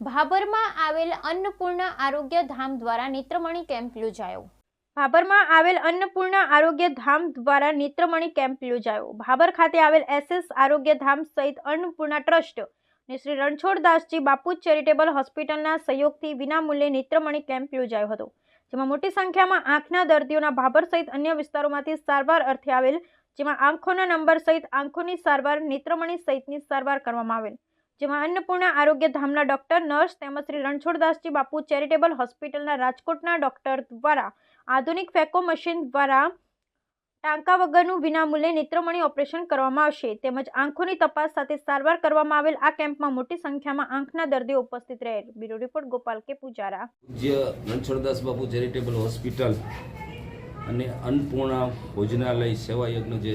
ભાભરમાં આવેલ અન્નપૂર્ણા આરોગ્ય ધામ દ્વારા નેત્રમણી કેમ્પ યોજાયો. ભાભરમાં આવેલ અન્નપૂર્ણા આરોગ્ય ધામ દ્વારા નેત્રમણી કેમ્પ યોજાયો. ભાભર ખાતે આવેલ એસએસ આરોગ્ય ધામ સહિત અન્નપૂર્ણા ટ્રસ્ટ અને શ્રી રણછોડદાસજી બાપુ ચેરિટેબલ હોસ્પિટલના સહયોગથી વિનામૂલ્યે નેત્રમણી કેમ્પ યોજાયો હતો, જેમાં મોટી સંખ્યામાં આંખના દર્દીઓના ભાભર સહિત અન્ય વિસ્તારોમાંથી સારવાર અર્થે આવેલ, જેમાં આંખોના નંબર સહિત આંખોની સારવાર, નેત્રમણી સહિતની સારવાર કરવામાં આવેલ. જેમાં અન્નપૂર્ણા આરોગ્ય ધામના ડોક્ટર, નર્સ તેમજ શ્રી રણછોડદાસજી બાપુ ચેરિટેબલ હોસ્પિટલના રાજકોટના ડોક્ટર દ્વારા આધુનિક ફેકો મશીન દ્વારા ટાંકા વગરનું વિનામૂલ્યે નેત્રમણી ઓપરેશન કરવામાં આવશે. તેમજ આંખોની તપાસ સાથે સારવાર કરવામાં આવેલ આ કેમ્પમાં મોટી સંખ્યામાં આંખના દર્દીઓ ઉપસ્થિત રહેલ બ્યુરો રિપોર્ટ, ગોપાલ કે પૂજારા. પૂજ્ય રણછોડદાસ બાપુ ચેરિટેબલ હોસ્પિટલ અને અન્નપૂર્ણા ભોજનાલય સેવા યજ્ઞ જે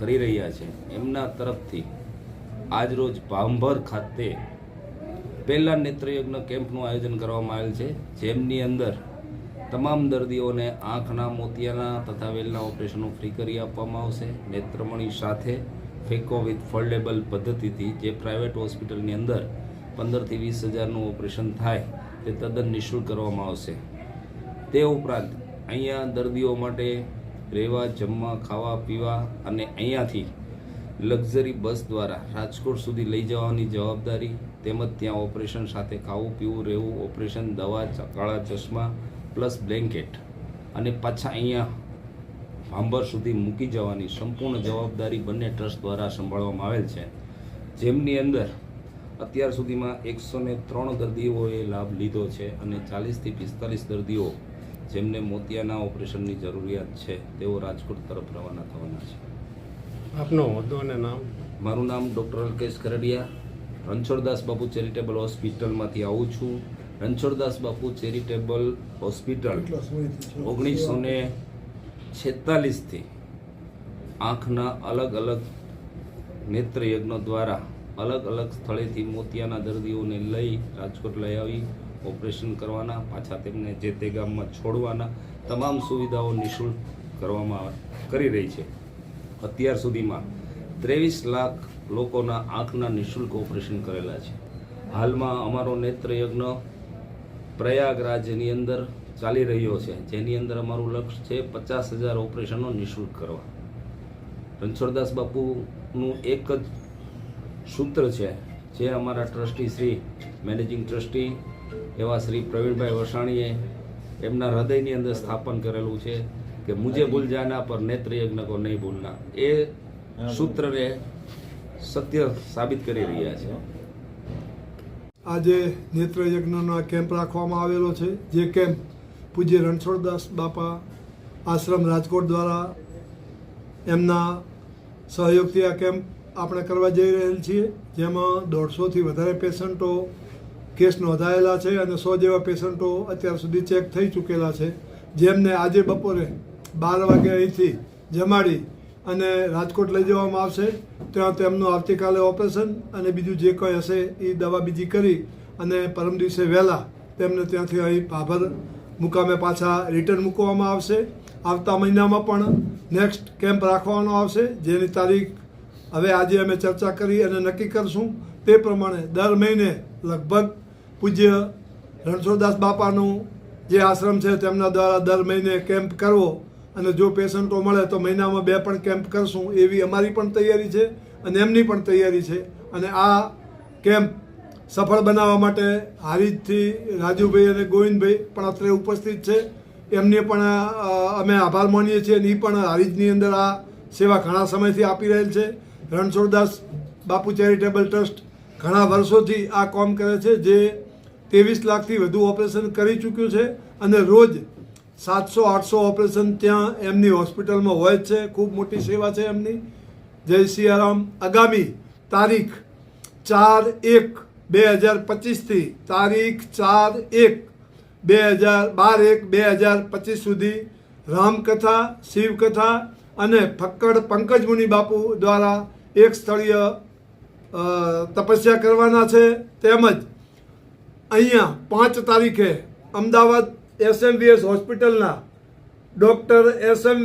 કરી રહ્યા છે, એમના તરફથી આજરોજ ભાંભર ખાતે પહેલા નેત્રયજ્ઞ કેમ્પનું આયોજન કરવામાં આવેલ છે, જેમની અંદર તમામ દર્દીઓને આંખના મોતિયાના તથા વેલના ઓપરેશનો ફ્રી કરી આપવામાં આવશે. નેત્રમણી સાથે ફેકો વિથ ફોલ્ડેબલ પદ્ધતિથી જે પ્રાઇવેટ હોસ્પિટલની અંદર પંદરથી વીસ હજારનું ઓપરેશન થાય, તે તદ્દન નિઃશુલ્ક કરવામાં આવશે. તે ઉપરાંત અહીંયા દર્દીઓ માટે રહેવા, જમવા, ખાવા, પીવા અને અહીંયાથી લક્ઝરી બસ દ્વારા રાજકોટ સુધી લઈ જવાની જવાબદારી તેમજ ત્યાં ઓપરેશન સાથે ખાવું, પીવું, રહેવું, ઓપરેશન, દવા કાળા ચશ્મા પ્લસ બ્લેન્કેટ અને પાછા અહીંયા ભાંભર સુધી મૂકી જવાની સંપૂર્ણ જવાબદારી બંને ટ્રસ્ટ દ્વારા સંભાળવામાં આવેલ છે. જેમની અંદર અત્યાર સુધીમાં એકસો ને ત્રણ દર્દીઓએ લાભ લીધો છે અને ચાલીસથી પિસ્તાલીસ દર્દીઓ જેમને મોતિયાના ઓપરેશનની જરૂરિયાત છે, તેઓ રાજકોટ તરફ રવાના થવાના છે. આપનો હોદ્દો અને નામ? મારું નામ ડૉક્ટર અલ્કેશ કરડિયા. રણછોડદાસ બાપુ ચેરિટેબલ હોસ્પિટલમાંથી આવું છું. રણછોડદાસ બાપુ ચેરિટેબલ હોસ્પિટલ ઓગણીસો ને છેતાલીસથી આંખના અલગ અલગ નેત્રયજ્ઞ દ્વારા અલગ અલગ સ્થળેથી મોતિયાના દર્દીઓને લઈ રાજકોટ લઈ આવી ઓપરેશન કરવાના પાછા તેમને જે તે ગામમાં છોડવાના તમામ સુવિધાઓ નિઃશુલ્ક કરવામાં કરી રહી છે. અત્યાર સુધીમાં ત્રેવીસ લાખ લોકોના આંખના નિઃશુલ્ક ઓપરેશન કરેલા છે. હાલમાં અમારો નેત્રયજ્ઞ પ્રયાગરાજની અંદર ચાલી રહ્યો છે, જેની અંદર અમારું લક્ષ્ય છે પચાસ હજાર ઓપરેશનો નિઃશુલ્ક કરવા. રણછોડદાસ બાપુનું એક જ સૂત્ર છે, જે અમારા ટ્રસ્ટી શ્રી, મેનેજિંગ ટ્રસ્ટી એવા શ્રી પ્રવીણભાઈ વસાણીએ એમના હૃદયની અંદર સ્થાપન કરેલું છે. કે મુજે ભૂલ જાના પર નેત્ર યજ્ઞ કો નહીં ભૂલના. એ સૂત્રને સત્ય સાબિત કરી રહ્યા છે. આજે નેત્ર યજ્ઞનો આ કેમ્પ રાખવામાં આવેલો છે જે કેમ્પ પૂજ્ય રણછોડદાસ બાપા આશ્રમ રાજકોટ દ્વારા એમના સહયોગથી આ કેમ્પ આપણે કરવા જઈ રહેલ છીએ જેમાં દોઢસોથી વધારે પેશન્ટો કેસ નોંધાયેલા છે અને સો જેવા પેશન્ટો અત્યાર સુધી ચેક થઈ ચૂકેલા છે. જેમને આજે બપોરે બાર વાગે અહીંથી જમાડી અને રાજકોટ લઈ જવામાં આવશે. ત્યાં તેમનું આવતીકાલે ઓપરેશન અને બીજું જે કંઈ હશે એ દવા બીજી કરી અને પરમ દિવસે વહેલા તેમને ત્યાંથી અહીં ભાભર મુકામે પાછા રિટર્ન મૂકવામાં આવશે. આવતા મહિનામાં પણ નેક્સ્ટ કેમ્પ રાખવાનો આવશે, જેની તારીખ હવે આજે અમે ચર્ચા કરી અને નક્કી કરશું. તે પ્રમાણે દર મહિને લગભગ પૂજ્ય રણછોડદાસ બાપાનું જે આશ્રમ છે તેમના દ્વારા દર મહિને કેમ્પ કરવો અને જો પેશન્ટો મળે તો મહિનામાં બે પણ કેમ્પ કરશું, એવી અમારી પણ તૈયારી છે અને એમની પણ તૈયારી છે. અને આ કેમ્પ સફળ બનાવવા માટે હારીજથી રાજુભાઈ અને ગોવિંદભાઈ પણ અત્રે ઉપસ્થિત છે. એમને પણ અમે આભાર માનીએ છીએ અને એ પણ હારીજની અંદર આ સેવા ઘણા સમયથી આપી રહેલ છે. રણછોડદાસ બાપુ ચેરિટેબલ ટ્રસ્ટ ઘણા વર્ષોથી આ કામ કરે છે, જે ત્રેવીસ લાખથી વધુ ઓપરેશન કરી ચૂક્યું છે અને રોજ સાતસો, આઠસો ઓપરેશન ત્યાં એમની હોસ્પિટલમાં હોય છે. ખૂબ મોટી સેવા છે એમની. જય સિયારામ. આગામી તારીખ ચાર એક બે હજાર પચીસથી તારીખ ચાર એક બે હજાર બાર એક બે હજાર પચીસ સુધી રામકથા, શિવકથા અને ફક્કડ પંકજ મુનિ બાપુ દ્વારા એક સ્થળીય તપસ્યા કરવાના છે. તેમજ અહીંયા પાંચ તારીખે અમદાવાદ એસએમવીએસ હોસ્પિટલના doctor S M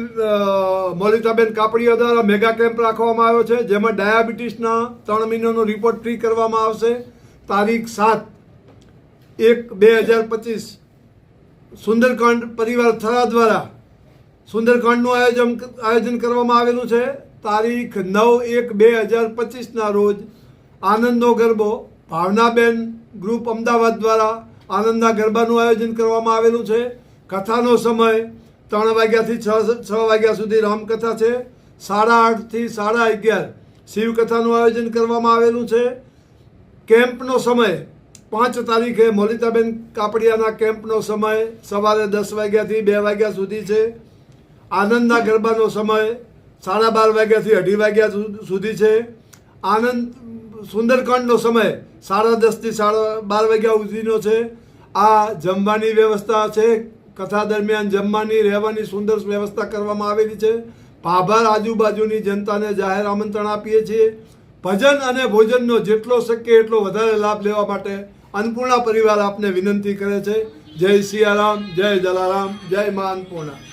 Molitaben Kapadia દ્વારા મેગા કેમ્પ રાખવામાં આવ્યો છે, જેમાં ડાયાબિટીસના ત્રણ મહિનાનો રિપોર્ટ ફ્રી કરવામાં આવશે. તારીખ સાત એક બે હજાર પચીસ સુંદરકાંડ પરિવાર થરા દ્વારા સુંદરકાંડનું આયોજન આયોજન કરવામાં આવેલું છે. તારીખ નવ એક બે હજાર પચીસના રોજ આનંદનો ગરબો ભાવનાબેન ગ્રુપ અમદાવાદ દ્વારા આનંદના ગરબાનું આયોજન કરવામાં આવેલું છે. કથાનો સમય ત્રણ વાગ્યાથી છ છ વાગ્યા સુધી રામકથા છે. સાડા આઠથી સાડા અગિયાર શિવકથાનું આયોજન કરવામાં આવેલું છે. કેમ્પનો સમય પાંચ તારીખે મોલિતાબેન કાપડિયાના કેમ્પનો સમય સવારે દસ વાગ્યાથી બે વાગ્યા સુધી છે. આનંદના ગરબાનો સમય સાડા બાર વાગ્યાથી અઢી વાગ્યા સુધી છે. આનંદ સુંદરકાંડનો સમય સાડા દસથી સાડા બાર વાગ્યા સુધીનો છે. આ જમવાની વ્યવસ્થા છે. કથા દરમિયાન જમવાની, રહેવાની સુંદર વ્યવસ્થા કરવામાં આવેલી છે. ભાભાર આજુબાજુની જનતાને જાહેર આમંત્રણ આપીએ છીએ. ભજન અને ભોજનનો જેટલો શક્ય એટલો વધારે લાભ લેવા માટે અન્નપૂર્ણા પરિવાર આપને વિનંતી કરે છે. જય સિયારામ, જય જલારામ જય મા અન્નપૂર્ણા